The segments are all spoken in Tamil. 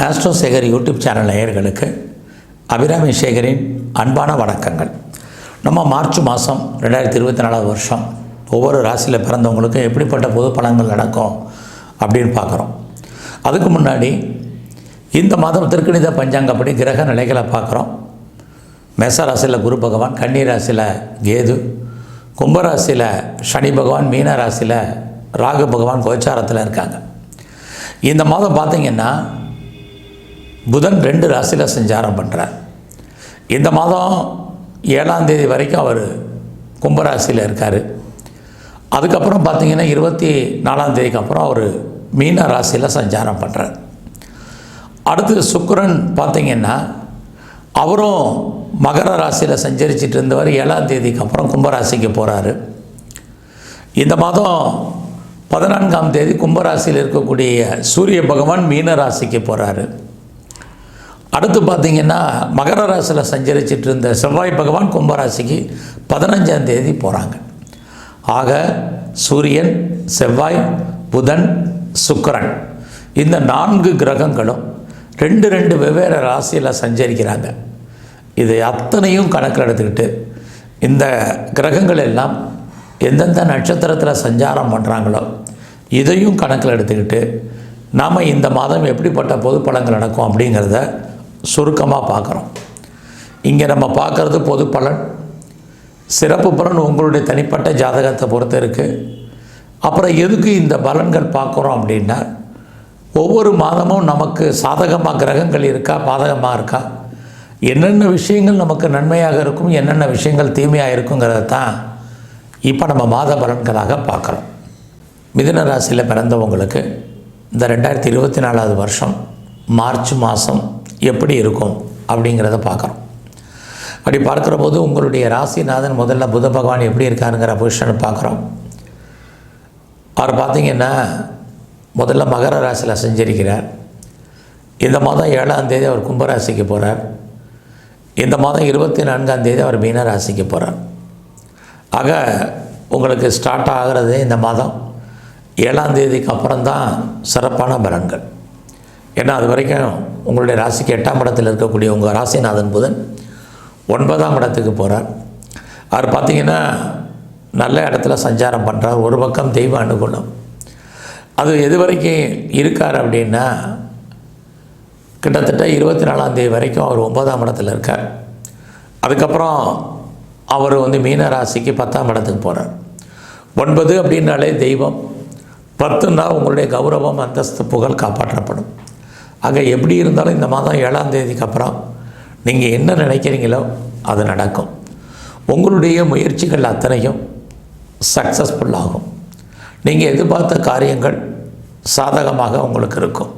ஆஸ்ட்ரோ சேகர் யூடியூப் சேனல் நேயர்களுக்கு அபிராமி சேகரின் அன்பான வணக்கங்கள். நம்ம மார்ச் மாதம் ரெண்டாயிரத்தி இருபத்தி நாலாவது வருஷம் ஒவ்வொரு ராசியில் பிறந்தவங்களுக்கும் எப்படிப்பட்ட பொது பலன்கள் நடக்கும் அப்படின்னு பார்க்குறோம். அதுக்கு முன்னாடி இந்த மாதம் திருக்கணித பஞ்சாங்கப்படி கிரக நிலைகளை பார்க்குறோம். மேச ராசியில் குரு பகவான் கன்னி ராசியில் கேது கும்பராசியில் சனி பகவான் மீன ராசியில் ராகு பகவான் கோச்சாரத்தில் இருக்காங்க. இந்த மாதம் பார்த்திங்கன்னா புதன் ரெண்டு ராசியில் சஞ்சாரம் பண்ணுறார் இந்த மாதம் ஏழாம் தேதி வரைக்கும் அவர் கும்பராசியில் இருக்கார். அதுக்கப்புறம் பார்த்தீங்கன்னா இருபத்தி நாலாம் தேதிக்கு அப்புறம் அவர் மீன ராசியில் சஞ்சாரம் பண்ணுறார் அடுத்து சுக்கரன் பார்த்தீங்கன்னா அவரும் மகர ராசியில் சஞ்சரிச்சிட்டு இருந்தவர் ஏழாம் தேதிக்கு அப்புறம் கும்பராசிக்கு போகிறாரு இந்த மாதம் பதினான்காம் தேதி கும்பராசியில் இருக்கக்கூடிய சூரிய பகவான் மீன ராசிக்கு போகிறாரு அடுத்து பார்த்தீங்கன்னா மகர ராசியில் சஞ்சரிச்சிட்டு இருந்த செவ்வாய் பகவான் கும்பராசிக்கு பதினஞ்சாம் தேதி போகிறாங்க ஆக சூரியன் செவ்வாய் புதன் சுக்கரன் இந்த நான்கு கிரகங்களும் ரெண்டு ரெண்டு வெவ்வேறு ராசியில் சஞ்சரிக்கிறாங்க. இது அத்தனையும் கணக்கில் எடுத்துக்கிட்டு இந்த கிரகங்கள் எல்லாம் எந்தெந்த நட்சத்திரத்தில் சஞ்சாரம் பண்ணுறாங்களோ இதையும் கணக்கில் எடுத்துக்கிட்டு நாம் இந்த மாதம் எப்படிப்பட்ட பொது பலங்கள் நடக்கும் அப்படிங்கிறத சுருக்கமாக பார்க்குறோம் இங்கே நம்ம பார்க்குறது பொது பலன். சிறப்பு பலன் உங்களுடைய தனிப்பட்ட ஜாதகத்தை பொறுத்து இருக்குது அப்புறம் எதுக்கு இந்த பலன்கள் பார்க்குறோம் அப்படின்னா ஒவ்வொரு மாதமும் நமக்கு சாதகமாக கிரகங்கள் இருக்கா பாதகமாக இருக்கா? என்னென்ன விஷயங்கள் நமக்கு நன்மையாக இருக்கும் என்னென்ன விஷயங்கள் தீமையாக இருக்குங்கிறத தான் இப்போ நம்ம மாத பலன்களாக பார்க்குறோம். மிதுன ராசியில் பிறந்தவங்களுக்கு இந்த ரெண்டாயிரத்தி இருபத்தி நாலாவது வருஷம் மார்ச் மாதம் எப்படி இருக்கும் அப்படிங்கிறத பார்க்குறோம். அப்படி பார்க்குற போது உங்களுடைய ராசிநாதன் முதல்ல புத பகவான் எப்படி இருக்காருங்கிற பொசிஷனை பார்க்குறோம். அவர் பார்த்தீங்கன்னா முதல்ல மகர ராசியில் செஞ்சிருக்கிறார். இந்த மாதம் ஏழாம் தேதி அவர் கும்பராசிக்கு போகிறார் இந்த மாதம் இருபத்தி நான்காம் தேதி அவர் மீன ராசிக்கு போகிறார் ஆக உங்களுக்கு ஸ்டார்ட் ஆகிறது இந்த மாதம். ஏழாம் தேதிக்கு அப்புறம் தான் சிறப்பான பலன்கள். ஏன்னா அது வரைக்கும் உங்களுடைய ராசிக்கு எட்டாம் இடத்தில் இருக்கக்கூடிய உங்கள் ராசிநாதன் புதன் ஒன்பதாம் இடத்துக்கு போகிறார் அவர் பார்த்தீங்கன்னா நல்ல இடத்துல சஞ்சாரம் பண்ணுறார் ஒரு பக்கம் தெய்வ அனுகூலம். அது எது வரைக்கும் இருக்கார் அப்படின்னா கிட்டத்தட்ட இருபத்தி நாலாம் தேதி வரைக்கும் அவர் ஒன்பதாம் இடத்துல இருக்கார். அதுக்கப்புறம் அவர் வந்து மீன ராசிக்கு பத்தாம் இடத்துக்கு போகிறார் ஒன்பது அப்படின்னாலே தெய்வம். பத்துன்னா உங்களுடைய கௌரவம் அந்தஸ்து புகழ் காப்பாற்றப்படும். ஆக எப்படி இருந்தாலும் இந்த மாதம் ஏழாம் தேதிக்கு அப்புறம் நீங்கள் என்ன நினைக்கிறீங்களோ அது நடக்கும். உங்களுடைய முயற்சிகள் அத்தனையும் சக்ஸஸ்ஃபுல் ஆகும். நீங்கள் எதிர்பார்த்த காரியங்கள் சாதகமாக உங்களுக்கு இருக்கும்.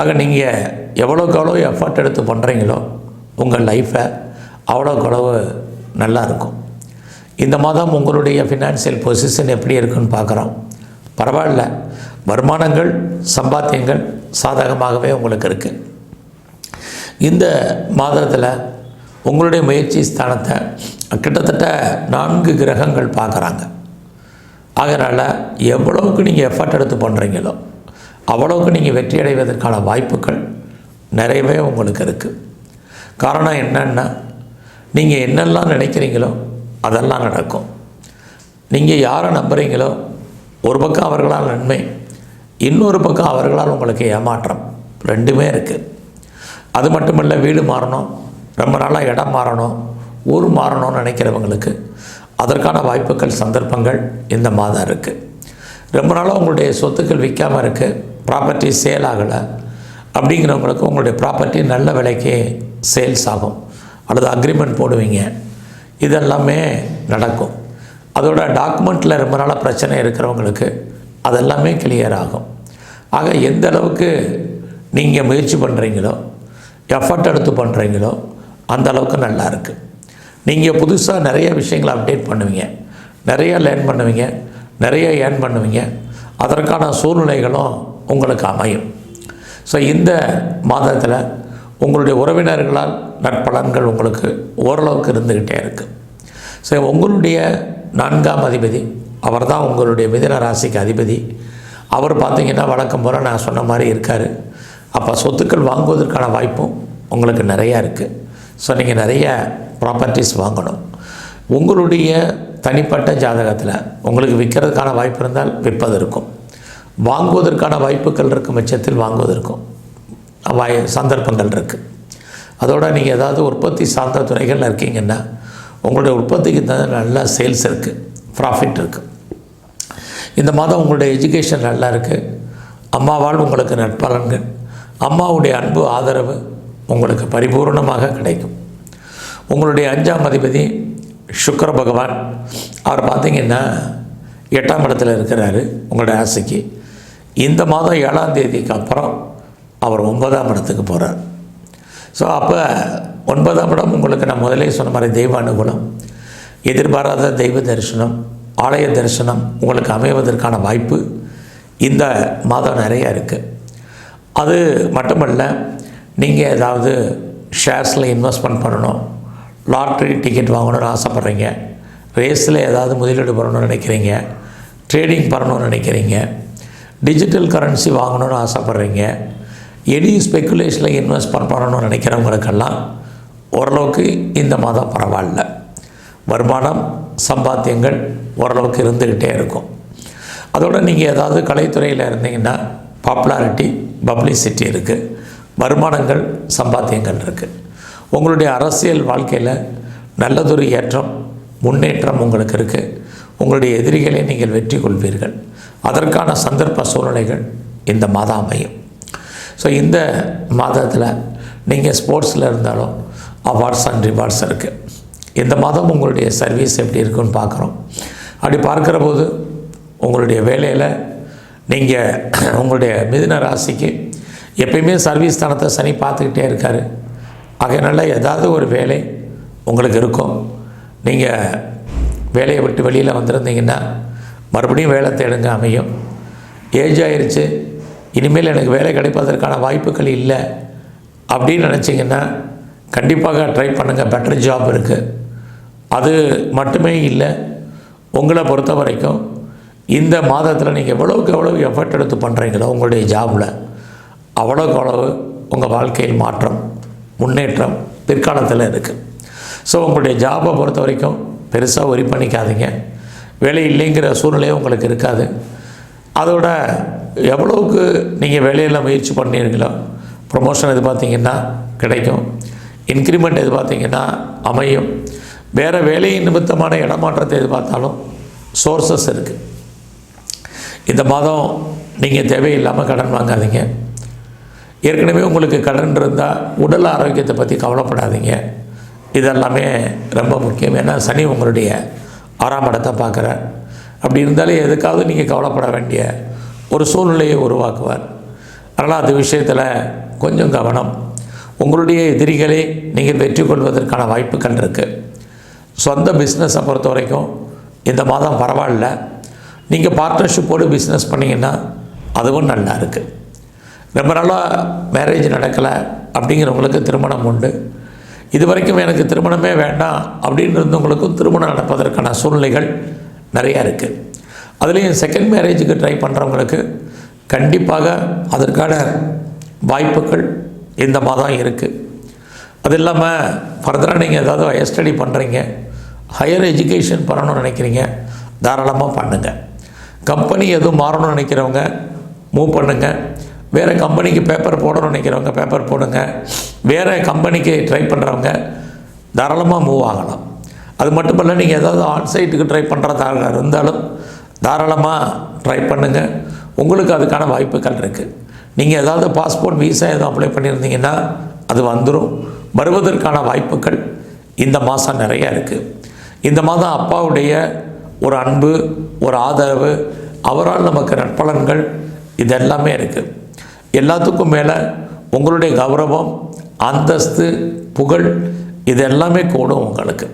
ஆக நீங்கள் எவ்வளோக்கு எவ்வளோ எஃபர்ட் எடுத்து பண்ணுறீங்களோ உங்கள் லைஃப்பை அவ்வளோக்கு அளவு நல்லா இருக்கும். இந்த மாதம் உங்களுடைய ஃபினான்சியல் பொசிஷன் எப்படி இருக்குன்னு பார்க்குறோம். பரவாயில்ல. வருமானங்கள் சம்பாத்தியங்கள் சாதகமாகவே உங்களுக்கு இருக்குது இந்த மாதத்தில் உங்களுடைய முயற்சி ஸ்தானத்தை கிட்டத்தட்ட நான்கு கிரகங்கள் பார்க்குறாங்க. அதனால் எவ்வளவுக்கு நீங்கள் எஃபர்ட் எடுத்து பண்ணுறீங்களோ அவ்வளவுக்கு நீங்கள் வெற்றி அடைவதற்கான வாய்ப்புகள் நிறையவே உங்களுக்கு இருக்குது காரணம் என்னென்னா நீங்கள் என்னெல்லாம் நினைக்கிறீங்களோ அதெல்லாம் நடக்கும். நீங்கள் யாரை நம்புகிறீங்களோ ஒரு பக்கம் அவர்களால் நன்மை இன்னொரு பக்கம் அவர்களால் உங்களுக்கு ஏமாற்றம் ரெண்டுமே இருக்குது அது மட்டும் இல்லை வீடு மாறணும் ரொம்ப நாளாக இடம் மாறணும் ஊர் மாறணும்னு நினைக்கிறவங்களுக்கு அதற்கான வாய்ப்புகள் சந்தர்ப்பங்கள் இந்த மாதம் இருக்குது ரொம்ப நாளாக உங்களுடைய சொத்துக்கள் விற்காமல் இருக்குது ப்ராப்பர்ட்டி சேல் ஆகலை அப்படிங்கிறவங்களுக்கு உங்களுடைய ப்ராப்பர்ட்டி நல்ல விலைக்கு சேல்ஸ் ஆகும். அல்லது அக்ரிமெண்ட் போடுவீங்க. இதெல்லாமே நடக்கும். அதோட டாக்குமெண்ட்டில் ரொம்ப நாளாக பிரச்சனை இருக்கிறவங்களுக்கு அதெல்லாமே கிளியர் ஆகும். ஆக எந்த அளவுக்கு நீங்கள் முயற்சி பண்ணுறீங்களோ எஃபர்ட் எடுத்து பண்ணுறீங்களோ அந்த அளவுக்கு நல்லா இருக்குது நீங்கள் புதுசாக நிறைய விஷயங்களை அப்டேட் பண்ணுவீங்க. நிறைய லேர்ன் பண்ணுவீங்க. நிறைய ஏர்ன் பண்ணுவீங்க. அதற்கான சூழ்நிலைகளும் உங்களுக்கு அமையும். ஸோ இந்த மாதத்தில் உங்களுடைய உறவினர்களால் நற்பலன்கள் உங்களுக்கு ஓரளவுக்கு இருந்துக்கிட்டே இருக்குது ஸோ உங்களுடைய நான்காம் அதிபதி அவர் தான் உங்களுடைய மிதன ராசிக்கு அதிபதி. அவர் பார்த்தீங்கன்னா வழக்கம் போல் நான் சொன்ன மாதிரி இருக்கார். அப்போ சொத்துக்கள் வாங்குவதற்கான வாய்ப்பும் உங்களுக்கு நிறையா இருக்குது ஸோ நீங்கள் நிறைய ப்ராப்பர்ட்டிஸ் வாங்கணும். உங்களுடைய தனிப்பட்ட ஜாதகத்தில் உங்களுக்கு விற்கிறதுக்கான வாய்ப்பு இருந்தால் விற்பது இருக்கும். வாங்குவதற்கான வாய்ப்புகள் இருக்கும் பட்சத்தில் வாங்குவதற்கும் வாய் சந்தர்ப்பங்கள் இருக்குது அதோடு நீங்கள் ஏதாவது உற்பத்தி சார்ந்த துறைகளில் இருக்கீங்கன்னா உங்களுடைய உற்பத்திக்கு தகுந்த நல்ல சேல்ஸ் இருக்குது ப்ராஃபிட் இருக்குது இந்த மாதம் உங்களுடைய எஜுகேஷன் நல்லா இருக்குது அம்மாவால் உங்களுக்கு நட்பலன்கள் அம்மாவுடைய அன்பு ஆதரவு உங்களுக்கு பரிபூர்ணமாக கிடைக்கும். உங்களுடைய அஞ்சாம் அதிபதி சுக்கர பகவான் அவர் பார்த்தீங்கன்னா எட்டாம் இடத்துல இருக்கிறாரு உங்களுடைய ஆசைக்கு. இந்த மாதம் ஏழாம் தேதிக்கு அப்புறம் அவர் ஒன்பதாம் இடத்துக்கு போகிறார் ஸோ அப்போ ஒன்பதாம் இடம் உங்களுக்கு நான் முதலே சொன்ன மாதிரி தெய்வ அனுகூலம் எதிர்பாராத தெய்வ தரிசனம் ஆலய தரிசனம் உங்களுக்கு அமைவதற்கான வாய்ப்பு இந்த மாதம் நிறையா இருக்குது அது மட்டுமல்ல நீங்கள் ஏதாவது ஷேர்ஸில் இன்வெஸ்ட்மெண்ட் பண்ணணும் லாட்ரி டிக்கெட் வாங்கணும்னு ஆசைப்பட்றீங்க ரேஸில் ஏதாவது முதலீடு பண்ணணும்னு நினைக்கிறீங்க ட்ரேடிங் பண்ணணும்னு நினைக்கிறீங்க டிஜிட்டல் கரன்சி வாங்கணும்னு ஆசைப்பட்றீங்க எனி ஸ்பெக்குலேஷனில் இன்வெஸ்ட் பண்ணணும்னு நினைக்கிறவங்களுக்கெல்லாம் ஓரளவுக்கு இந்த மாதம் பரவாயில்ல. வருமானம் சம்பாத்தியங்கள் ஓரளவுக்கு இருந்துக்கிட்டே இருக்கும். அதோடு நீங்கள் ஏதாவது கலைத்துறையில் இருந்தீங்கன்னா பாப்புலாரிட்டி பப்ளிசிட்டி இருக்குது வருமானங்கள் சம்பாத்தியங்கள் இருக்குது உங்களுடைய அரசியல் வாழ்க்கையில் நல்லதொரு ஏற்றம் முன்னேற்றம் உங்களுக்கு இருக்குது உங்களுடைய எதிரிகளை நீங்கள் வெற்றி கொள்வீர்கள். அதற்கான சந்தர்ப்ப சூழ்நிலைகள் இந்த மாதம் அமையும். ஸோ இந்த மாதத்தில் நீங்கள் ஸ்போர்ட்ஸில் இருந்தாலும் அவார்ட்ஸ் அண்ட் ரிவார்ட்ஸ் இருக்குது இந்த மாதம் உங்களுடைய சர்வீஸ் எப்படி இருக்குன்னு பார்க்குறோம். அப்படி பார்க்குற போது உங்களுடைய வேலையில் நீங்கள் உங்களுடைய மிதுன ராசிக்கு எப்பயுமே சர்வீஸ் தனத்தை சனி பார்த்துக்கிட்டே இருக்கார். ஆகையினால ஏதாவது ஒரு வேலை உங்களுக்கு இருக்கும். நீங்கள் வேலையை விட்டு வெளியில் வந்திருந்தீங்கன்னா மறுபடியும் வேலை தேடுங்க அமையும். ஏஜ் ஆயிடுச்சு இனிமேல் எனக்கு வேலை கிடைப்பதற்கான வாய்ப்புகள் இல்லை அப்படின்னு நினச்சிங்கன்னா கண்டிப்பாக ட்ரை பண்ணுங்கள் பெட்டர் ஜாப் இருக்குது அது மட்டுமே இல்லை உங்களை பொறுத்த வரைக்கும் இந்த மாதத்தில் நீங்கள் எவ்வளோக்கு எவ்வளோ எஃபர்ட் எடுத்து பண்ணுறீங்களோ உங்களுடைய ஜாபில் அவ்வளோக்கு அவ்வளவு உங்கள் வாழ்க்கையில் மாற்றம் முன்னேற்றம் பிற்காலத்தில் இருக்குது ஸோ உங்களுடைய ஜாபை பொறுத்த வரைக்கும் பெருசாக ஒரி பண்ணிக்காதீங்க. வேலை இல்லைங்கிற சூழ்நிலையே உங்களுக்கு இருக்காது. அதோட எவ்வளவுக்கு நீங்கள் வேலையில் முயற்சி பண்ணீங்களோ ப்ரொமோஷன் எது பார்த்தீங்கன்னா கிடைக்கும். இன்க்ரிமெண்ட் எது பார்த்தீங்கன்னா அமையும். வேறு வேலையின் நிமித்தமான இடமாற்றத்தை எதிர்பார்த்தாலும் சோர்சஸ் இருக்குது இந்த மாதம் நீங்கள் தேவையில்லாமல் கடன் வாங்காதீங்க. ஏற்கனவே உங்களுக்கு கடன் இருந்தால் உடல் ஆரோக்கியத்தை பற்றி கவலைப்படாதீங்க. இதெல்லாமே ரொம்ப முக்கியம். ஏன்னா சனி உங்களுடைய ஆறாம் இடத்தை பார்க்குறார். அப்படி இருந்தாலே எதுக்காவது நீங்கள் கவலைப்பட வேண்டிய ஒரு சூழ்நிலையை உருவாக்குவார். அதனால் அந்த விஷயத்தில் கொஞ்சம் கவனம். உங்களுடைய எதிரிகளை நீங்கள் வெற்றி கொள்வதற்கான வாய்ப்புகள் இருக்குது சொந்த பிஸ்னஸை பொறுத்த வரைக்கும் இந்த மாதம் பரவாயில்ல. நீங்கள் பார்ட்னர்ஷிப்போடு பிஸ்னஸ் பண்ணிங்கன்னா அதுவும் நல்லா இருக்குது ரொம்ப நாளாக மேரேஜ் நடக்கலை அப்படிங்கிறவங்களுக்கு திருமணம் உண்டு. இது வரைக்கும் எனக்கு திருமணமே வேண்டாம் அப்படின்னு இருந்தவங்களுக்கும் திருமணம் நடப்பதற்கான சூழ்நிலைகள் நிறையா இருக்குது அதுலேயும் செகண்ட் மேரேஜுக்கு ட்ரை பண்ணுறவங்களுக்கு கண்டிப்பாக அதற்கான வாய்ப்புகள் இந்த மாதம் இருக்குது அது இல்லாமல் ஃபர்தராக நீங்கள் ஏதாவது ஹையர் ஸ்டடி பண்ணுறீங்க ஹையர் எஜுகேஷன் பண்ணணும்னு நினைக்கிறீங்க தாராளமாக பண்ணுங்கள் கம்பெனி எதுவும் மாறணும்னு நினைக்கிறவங்க மூவ் பண்ணுங்கள் வேறு கம்பெனிக்கு பேப்பர் போடணும்னு நினைக்கிறவங்க பேப்பர் போடுங்க. வேறு கம்பெனிக்கு ட்ரை பண்ணுறவங்க தாராளமாக மூவ் ஆகலாம். அது மட்டும் இல்லை நீங்கள் ஏதாவது ஆன்சைட்டுக்கு ட்ரை பண்ணுறதாக இருந்தாலும் தாராளமாக ட்ரை பண்ணுங்கள் உங்களுக்கு அதுக்கான வாய்ப்புகள் இருக்குது நீங்கள் ஏதாவது பாஸ்போர்ட் விசா எதுவும் அப்ளை பண்ணியிருந்தீங்கன்னா அது வந்துடும் வருவதற்கான வாய்ப்புகள் இந்த மாதம் நிறையா இருக்குது இந்த மாதம் அப்பாவுடைய ஒரு அன்பு ஒரு ஆதரவு அவரால் நமக்கு நற்பலன்கள் இது எல்லாமே இருக்குது எல்லாத்துக்கும் மேலே உங்களுடைய கௌரவம் அந்தஸ்து புகழ் இது எல்லாமே கூடும் உங்களுக்கு.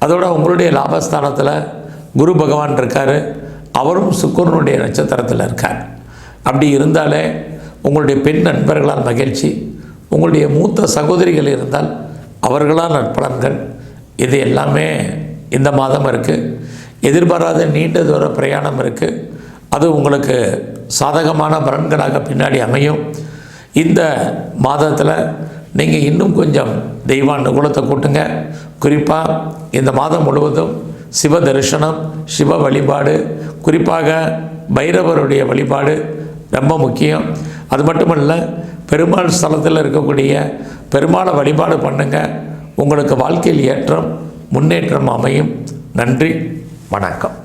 அதோட உங்களுடைய லாபஸ்தானத்தில் குரு பகவான் இருக்கார். அவரும் சுக்கரனுடைய நட்சத்திரத்தில் இருக்கார். அப்படி இருந்தாலே உங்களுடைய பெண் நண்பர்களால் மகிழ்ச்சி உங்களுடைய மூத்த சகோதரிகள் இருந்தால் அவர்களால் நற்பலன்கள் இது எல்லாமே இந்த மாதம் இருக்குது எதிர்பாராத நீண்ட தூர பிரயாணம் இருக்குது அது உங்களுக்கு சாதகமான பலன்களாக பின்னாடி அமையும். இந்த மாதத்தில் நீங்கள் இன்னும் கொஞ்சம் தெய்வ அனுகூலத்தை கூட்டுங்க. குறிப்பாக இந்த மாதம் முழுவதும் சிவ தரிசனம் சிவ வழிபாடு குறிப்பாக பைரவருடைய வழிபாடு ரொம்ப முக்கியம். அது மட்டுமல்ல பெருமாள் ஸ்தலத்தில் இருக்கக்கூடிய பெருமாளை வழிபாடு பண்ணுங்கள் உங்களுக்கு வாழ்க்கையில் ஏற்றம் முன்னேற்றம் அமையும். நன்றி வணக்கம்.